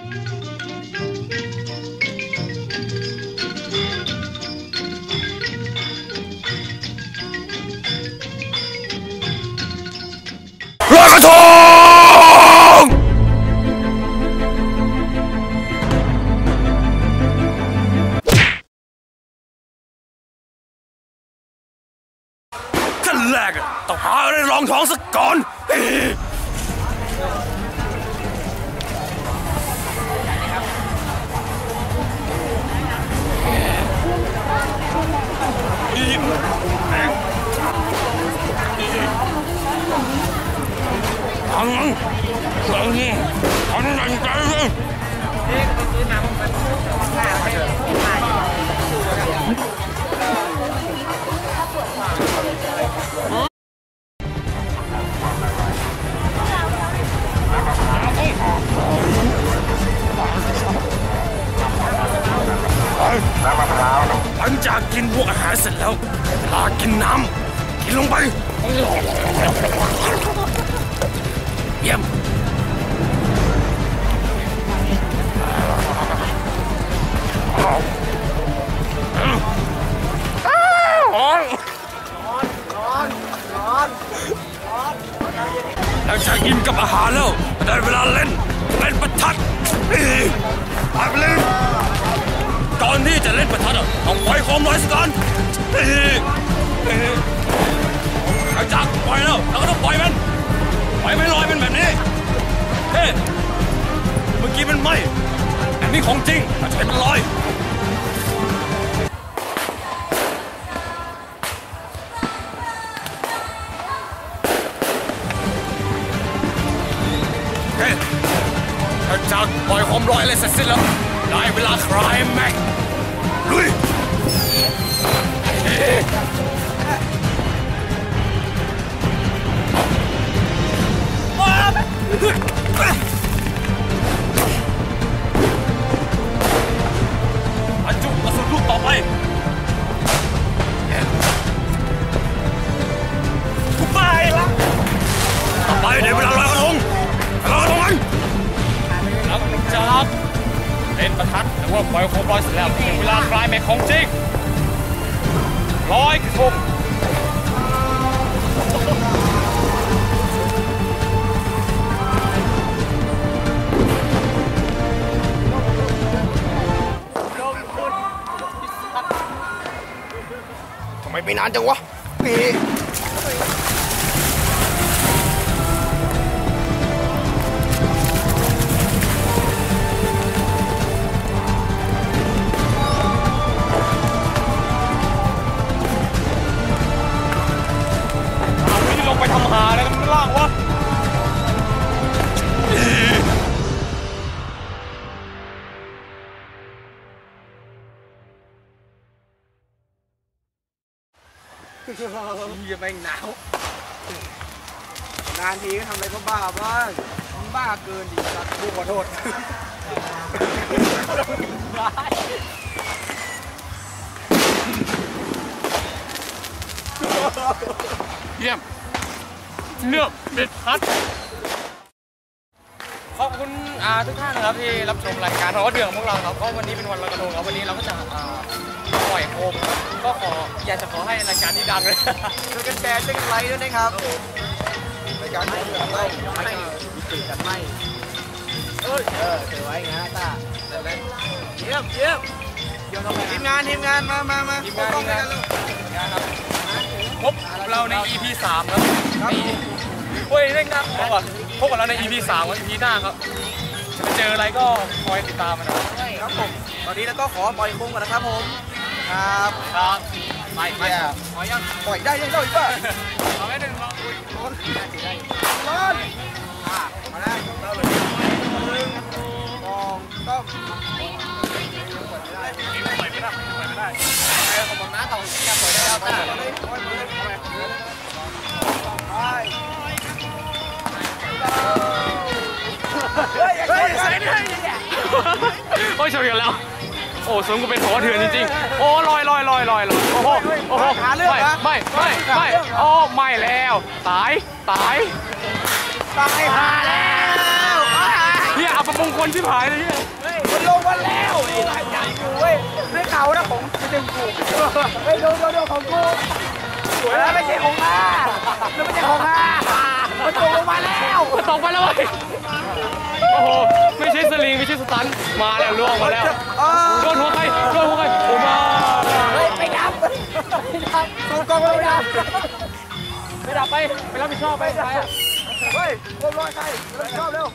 ลอยกระทงขั้นแรกต้องหาอะไรรองท้องสักก่อน อังอังอังอังอังใจเลยหลังจา ยี่ยมหลังจากอิ่มกับอาหารแล้วได้เวลาเล่น เล่นประทัดอ้ยไปเลยก่อนที่จะเล่นประทัดอะต้องปล่อยโคมลอยสก่อนเฮ้ยเฮ้ยหลังจากปล่อยแล้วเราก็ต้องปล่อยมัน ปล่อยไม่ลอยเป็นแบบนี้เฮ้เมื่อกี้มันไหมอันนี้ของจริงอาจจะเป็นลอยเฮ้ยหลังจากปล่อยโคมลอยอะไรเสร็จสิ้นแล้วได้เวลาคลายแม็ก ประทัดหรือว่าปล่อยโคมลอยเสร็จแล้วถึงเวลาคลายแม็กของจริงลอยกระทงทำไมไม่นานจังวะนี่างวะอย่าแม่งหนาว นานทีก็ทำอะไรก็บ้าบ้างมึงบ้าเกินดิสัตว์กูขอโทษเยี่ยม เลือกเด็ดพัด ขอบคุณอ่าทุกท่านนะครับที่รับชมรายการร้อเดือดของพวกเราครับก็วันนี้เป็นวันลอยกระทงครับวันนี้เราก็จะอ่าปล่อยโคมก็ขออยากจะขอให้รายการนี้ดังเลยช่วยกันแชร์ช่วยกันไลค์ด้วยนะครับรายการไม่เดือดไม่ไม่ติดกันไม่เออเออเจอไว้ไงตาเยี่ยมเยี่ยมทีมงานทีมงานมามามาทีมงานกล้องด้วยกันลูก พบกับเราใน EP 3แล้วนี่เฮ้ยเร่งนะพบกับพบกับเราใน EP 3กับ EP หน้าครับจะเจออะไรก็คอยติดตามมันนะครับครับผมตอนนี้แล้วก็ขอปล่อยโคมก่อนนะครับผมครับครับไปไปขอยังปล่อยได้ยังได้อีกป่ะเอาไว้หนึ่งลองคุยร้อนร้อน ชนกันแล้ว โอ้สมกับเป็นหัวเถื่อนจริงๆ โอ้ลอยลอยลอยลอยลอยโอ้โหโอ้โหไม่ไม่ไม่ไม่โอ้ไม่แล้ว ตายตายตายหาแล้วเฮียเอาประมงคลที่ผายเลยเนี่ยมันลงมาแล้วไอ้หลายอย่างกูเว้ยไม่เขานะผมไม่ดึงกูเฮ้ยดูดูดูของกูสวยแล้วไม่ใช่ของข้าแล้วไม่ใช่ของข้ามันตกลงมาแล้วมันตกไปแล้วเว้โอ้โห ช่สลิงไม่ใช่สตันมาแล้วล่วงมาแล้วเออโดนหัวใครโดนหัวใครโอ้มาเฮ้ยไปดับไปดับสูงกองไปดับไปดับไปไปรับผิดชอบไปใครอะเฮ้ยโคมลอยใครรับผิดชอบเร็ว